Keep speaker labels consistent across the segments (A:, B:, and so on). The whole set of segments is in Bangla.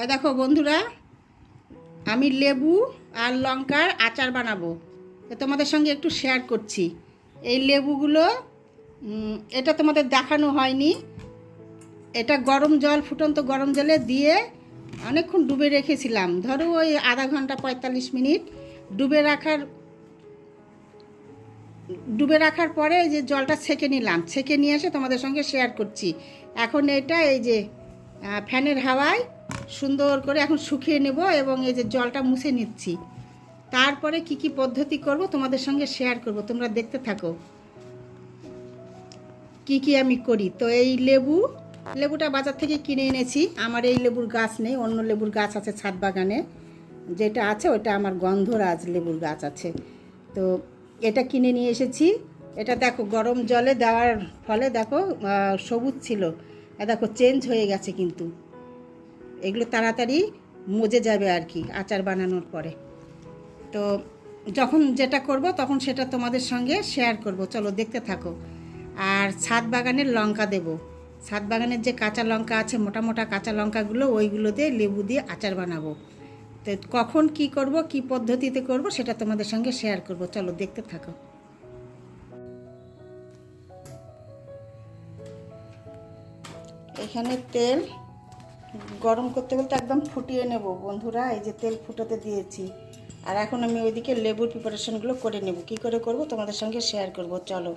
A: এই দেখো বন্ধুরা, আমি লেবু আর লঙ্কার আচার বানাবো। তোমাদের সঙ্গে একটু শেয়ার করছি। এই লেবুগুলো এটা তোমাদের দেখানো হয়নি। এটা গরম জল, ফুটন্ত গরম জলে দিয়ে অনেকক্ষণ ডুবে রেখেছিলাম। ধরো ওই আধা ঘণ্টা, পঁয়তাল্লিশ মিনিট ডুবে রাখার ডুবে রাখার পরে এই যে জলটা ছেঁকে নিলাম। ছেঁকে নিয়ে এসে তোমাদের সঙ্গে শেয়ার করছি। এখন এটা এই যে ফ্যানের হাওয়ায় সুন্দর করে এখন শুকিয়ে নেব এবং এই যে জলটা মুছে নিচ্ছি। তারপরে কি কি পদ্ধতি করব তোমাদের সঙ্গে শেয়ার করব, তোমরা দেখতে থাকো। কি কি আমি করি? তো এই লেবু, লেবুটা বাজার থেকে কিনে এনেছি। আমার এই লেবুর গাছ নেই, অন্য লেবুর গাছ আছে ছাদ বাগানে। যেটা আছে ওটা আমার গন্ধরাজ লেবুর গাছ আছে। তো এটা কিনে নিয়ে এসেছি। এটা দেখো গরম জলে দেওয়ার ফলে দেখো সবুজ ছিল। দেখো চেঞ্জ হয়ে গেছে কিন্তু। এগুলো তাড়াতাড়ি মজে যাবে আর কি, আচার বানানোর পরে। তো যখন যেটা করব তখন সেটা তোমাদের সঙ্গে শেয়ার করব। চলো দেখতে থাকো। আর ছাদ বাগানের লঙ্কা দেব। ছাদ বাগানের যে কাঁচা লঙ্কা আছে, মোটা মোটা কাঁচা লঙ্কাগুলো, ওইগুলো দিয়ে লেবু দিয়ে আচার বানাবো। তো কখন কি করব, কি পদ্ধতিতে করব সেটা তোমাদের সঙ্গে শেয়ার করব। চলো দেখতে থাকো। এখানে তেল গরম করতে বলতে একদম ফুটিয়ে নেব। বন্ধুরা, এই যে তেল ফুটাতে দিয়েছি। আর এখন আমি ওইদিকে লেবুর প্রিপারেশনগুলো করে নেব। কি করে করব? তোমাদের সঙ্গে শেয়ার করব। চলো,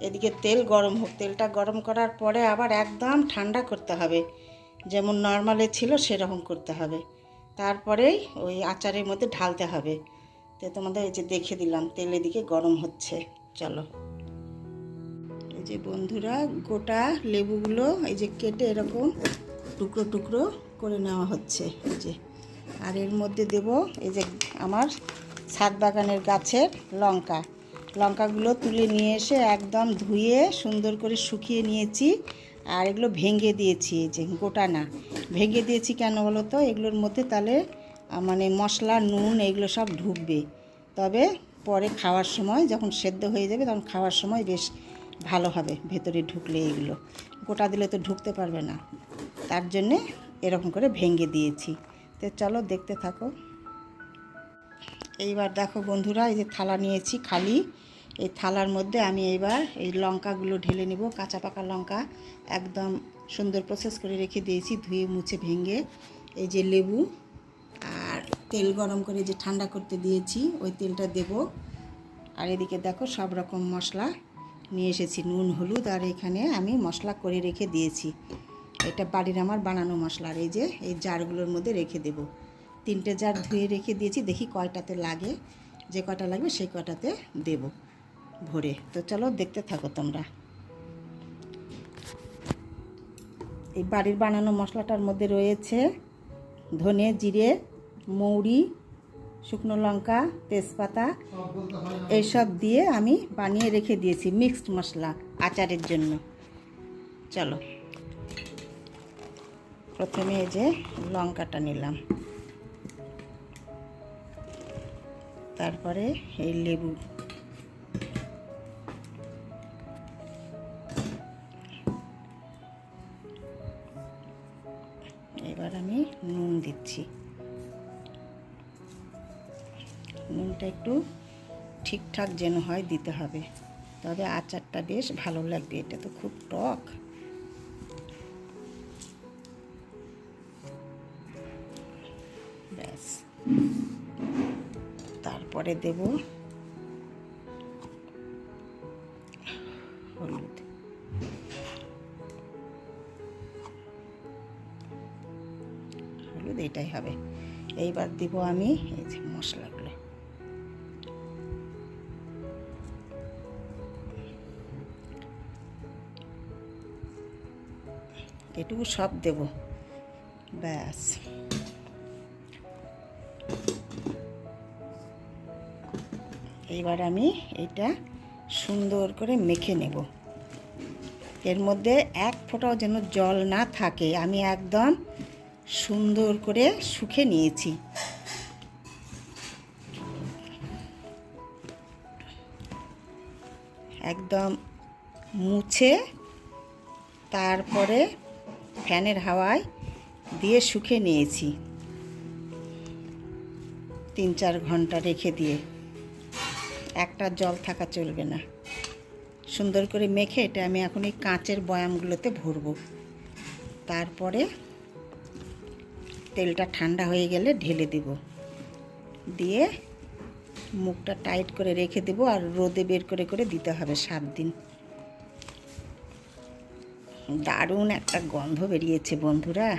A: এদিকে তেল গরম হোক। তেলটা গরম করার পরে আবার একদম ঠান্ডা করতে হবে। যেমন নর্মালে ছিল, সেরকম করতে হবে। তারপরেই ওই আচারের মধ্যে ঢালতে হবে। তো তোমাদের এই যে দেখে দিলাম, তেল এদিকে গরম হচ্ছে। চলো। এই যে বন্ধুরা, গোটা লেবুগুলো এই যে কেটে এরকম টুকরো টুকরো করে নেওয়া হচ্ছে। এই যে। আর এর মধ্যে দেব এই যে আমার ছাদ বাগানের গাছের লঙ্কা। লঙ্কাগুলো তুলে নিয়ে এসে একদম ধুয়ে সুন্দর করে শুকিয়ে নিয়েছি আর এগুলো ভেঙে দিয়েছি এই যে গোটা না। ভেঙে দিয়েছি কেন বলো তো? এগুলোর মধ্যে তাহলে মানে মশলা, নুন এগুলো সব ঢুকবে। তবে পরে খাওয়ার সময় যখন সেদ্ধ হয়ে যাবে তখন খাওয়ার সময় বেশ ভালো হবে, ভেতরে ঢুকলে এগুলো। গোটা দিলে তো ঢুকতে পারবে না। তার জন্যে এরকম করে ভেঙে দিয়েছি। তো চলো দেখতে থাকো। এইবার দেখো বন্ধুরা, এই যে থালা নিয়েছি খালি। এই থালার মধ্যে আমি এইবার এই লঙ্কাগুলো ঢেলে নেব, কাঁচা পাকা লঙ্কা। একদম সুন্দর প্রসেস করে রেখে দিয়েছি, ধুয়ে মুছে ভেঙে। এই যে লেবু আর তেল গরম করে যে ঠান্ডা করতে দিয়েছি, ওই তেলটা দেব। আর এদিকে দেখো সব রকম মশলা। নিয়ে এসেছি, নুন, হলুদ, আর এখানে আমি মশলা করে রেখে দিয়েছি। এটা বাড়ির আমার বানানো মশলা, আর এই যে, এই জারগুলোর মধ্যে রেখে দেব। তিনটে জার ধুয়ে রেখে দিয়েছি, দেখি কয়টাতে লাগে। যে কটা লাগবে সেই কটাতে দেব ভরে। তো চলো দেখতে থাকো তোমরা। এই বাড়ির বানানো মশলাটার মধ্যে রয়েছে ধনে জিরে, মৌরি শুকনো লঙ্কা, তেজপাতা এইসব দিয়ে আমি বানিয়ে রেখে দিয়েছি মিক্সড মশলা আচারের জন্য। চলো। প্রথমে এই যে লঙ্কাটা নিলাম। তারপরে এই লেবু নুনটা একটু ঠিকঠাক যেন হয় দিতে হবে। তবে আচারটা বেশ ভালো লাগবে, এটা তো খুব টক। ব্যাস। তারপরে দেব হলুদ। হলুদ এটাই হবে। এইবার দেব আমি এই যে মশলাগুলো এটুকু সব দেব। ব্যাস। এইবার আমি এটা সুন্দর করে মেখে নেব। এর মধ্যে এক ফোঁটাও যেন জল না থাকে, আমি একদম সুন্দর করে শুকে নিয়েছি। একদম মুছে তারপরে ফ্যানের হাওয়ায় দিয়ে শুকিয়ে নিয়েছি। তিন চার ঘণ্টা রেখে দিয়ে। একটা জল থাকা চলবে না। সুন্দর করে মেখে এটা আমি এখন এই কাঁচের বয়ামগুলোতে ভরবো। তারপরে তেলটা ঠান্ডা হয়ে গেলে ঢেলে দেব। দিয়ে মুখটা টাইট করে রেখে দেবো আর রোদে বের করে করে দিতে হবে সাত দিন। দারুণ একটা গন্ধ বেরিয়েছে বন্ধুরা।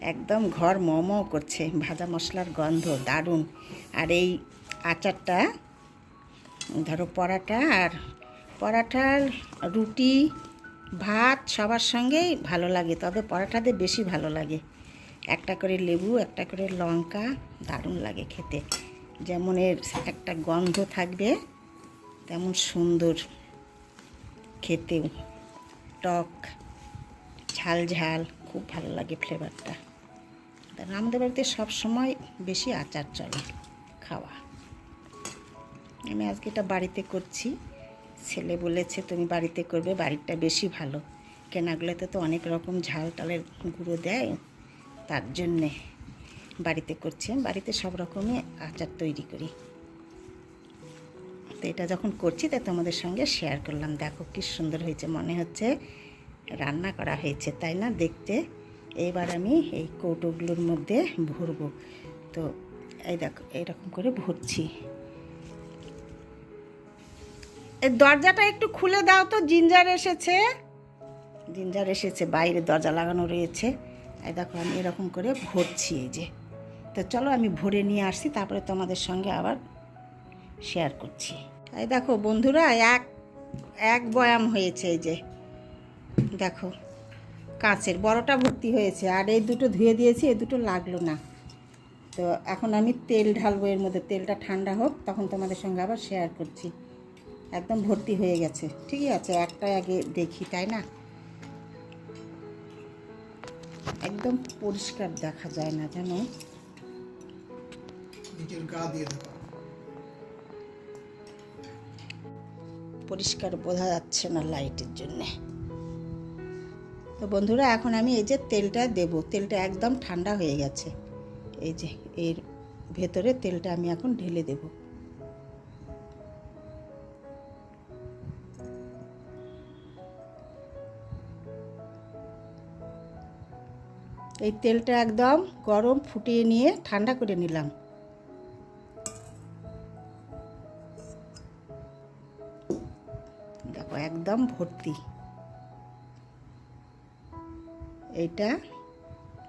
A: একদম ঘর মম করছে, ভাজা মশলার গন্ধ, দারুণ। আর এই আচারটা, ধরো পরাটা আর পরাঠার রুটি, ভাত সবার সঙ্গেই ভালো লাগে, তবে পরাঠাতে বেশি ভালো লাগে। একটা করে লেবু, একটা করে লঙ্কা, দারুণ লাগে খেতে। যেমন এর একটা গন্ধ থাকবে, তেমন সুন্দর খেতেও। টক ঝাল ঝাল খুব ভালো লাগে ফ্লেভারটা আমাদের বাড়িতে সবসময় বেশি আচার চলে খাওয়া। আমি আজকে এটা বাড়িতে করছি। ছেলে বলেছে, তুমি বাড়িতে করবে বাড়িটা বেশি ভালো। কেনাগুলোতে তো অনেক রকম ঝাল টালের গুঁড়ো দেয়। তার জন্যে বাড়িতে করছি। বাড়িতে সব রকমই আচার তৈরি করি। তো এটা যখন করছি তা তোমাদের সঙ্গে শেয়ার করলাম। দেখো কি সুন্দর হয়েছে, মনে হচ্ছে রান্না করা হয়েছে, তাই না? দেখতে। এবার আমি এই কৌটোগুলোর মধ্যে ভরবো। তো এই দেখো, এরকম করে ভরছি। এই দরজাটা একটু খুলে দাও তো, জিঞ্জার এসেছে। জিঞ্জার এসেছে, বাইরে দরজা লাগানো রয়েছে। এই দেখো, আমি এরকম করে ভরছি এই যে। তো চলো আমি ভরে নিয়ে আসছি, তারপরে তোমাদের সঙ্গে আবার শেয়ার করছি। এই দেখো বন্ধুরা, এক এক বয়াম হয়েছে এই যে। দেখো, কাঁচের বড়টা ভর্তি হয়েছে, আর এই দুটো ধুয়ে দিয়েছি, এই দুটো লাগল না। তো এখন আমি তেল ঢালবো, এর মধ্যে তেলটা ঠান্ডা হোক, তখন তোমাদের সঙ্গে আবার শেয়ার করছি। একদম ভর্তি হয়ে গেছে, ঠিকই আছে একটা আগে দেখি, তাই না? একদম পরিষ্কার দেখা যায় না, জানো?
B: গা দিয়ে
A: পরিষ্কার বোঝা যাচ্ছে না লাইটের জন্যে। তো বন্ধুরা, এখন আমি এই যে তেলটা দেব। তেলটা একদম ঠান্ডা হয়ে গেছে। এই যে এর ভেতরে তেলটা আমি এখন ঢেলে দেব। এই তেলটা একদম গরম ফুটিয়ে নিয়ে ঠান্ডা করে নিলাম। দেখো, একদম ভর্তি। এইটা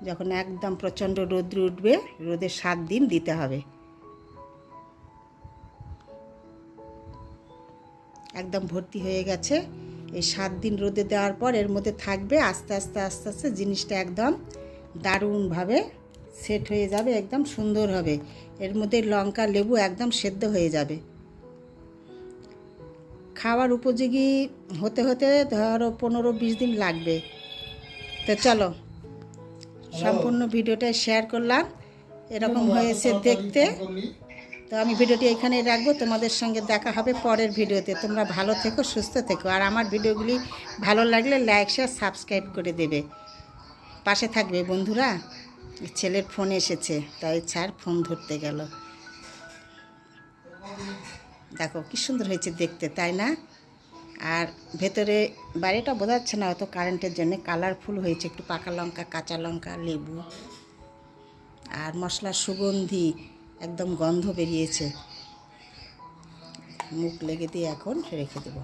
A: যখন একদম প্রচণ্ড রোদ্র উঠবে, রোদে সাত দিন দিতে হবে। একদম ভর্তি হয়ে গেছে। এই সাত দিন রোদে দেওয়ার পর এর মধ্যে থাকবে আস্তে আস্তে আস্তে আস্তে জিনিসটা একদম দারুণভাবে সেট হয়ে যাবে, একদম সুন্দর হবে। এর মধ্যে লঙ্কা, লেবু একদম সেদ্ধ হয়ে যাবে। খাওয়ার উপযোগী হতে হতে ধরো পনেরো বিশ দিন লাগবে। তো চলো সম্পূর্ণ ভিডিওটা শেয়ার করলাম। এরকম হয়েছে দেখতে। তো আমি ভিডিওটি এখানে রাখব তোমাদের সঙ্গে দেখা হবে পরের ভিডিওতে। তোমরা ভালো থেকো সুস্থ থেকো। আর আমার ভিডিওগুলি ভালো লাগলে লাইক শেয়ার সাবস্ক্রাইব করে দেবে। পাশে থাকবে বন্ধুরা ছেলের ফোন এসেছে তাই ছাড় ফোন ধরতে গেল। দেখো, কি সুন্দর হয়েছে দেখতে, তাই না? আর ভেতরে বাইরেটা বোঝা যাচ্ছে না অত কারেন্টের জন্য। কালারফুল হয়েছে, একটু পাকা লঙ্কা, কাঁচা লঙ্কা, লেবু আর মশলার সুগন্ধি, একদম গন্ধ বেরিয়েছে। মুখ লেগে দিয়ে এখন রেখে দেব।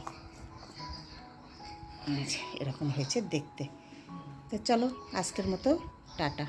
A: এরকম হয়েছে দেখতে। তো চলো, আজকের মতো টাটা।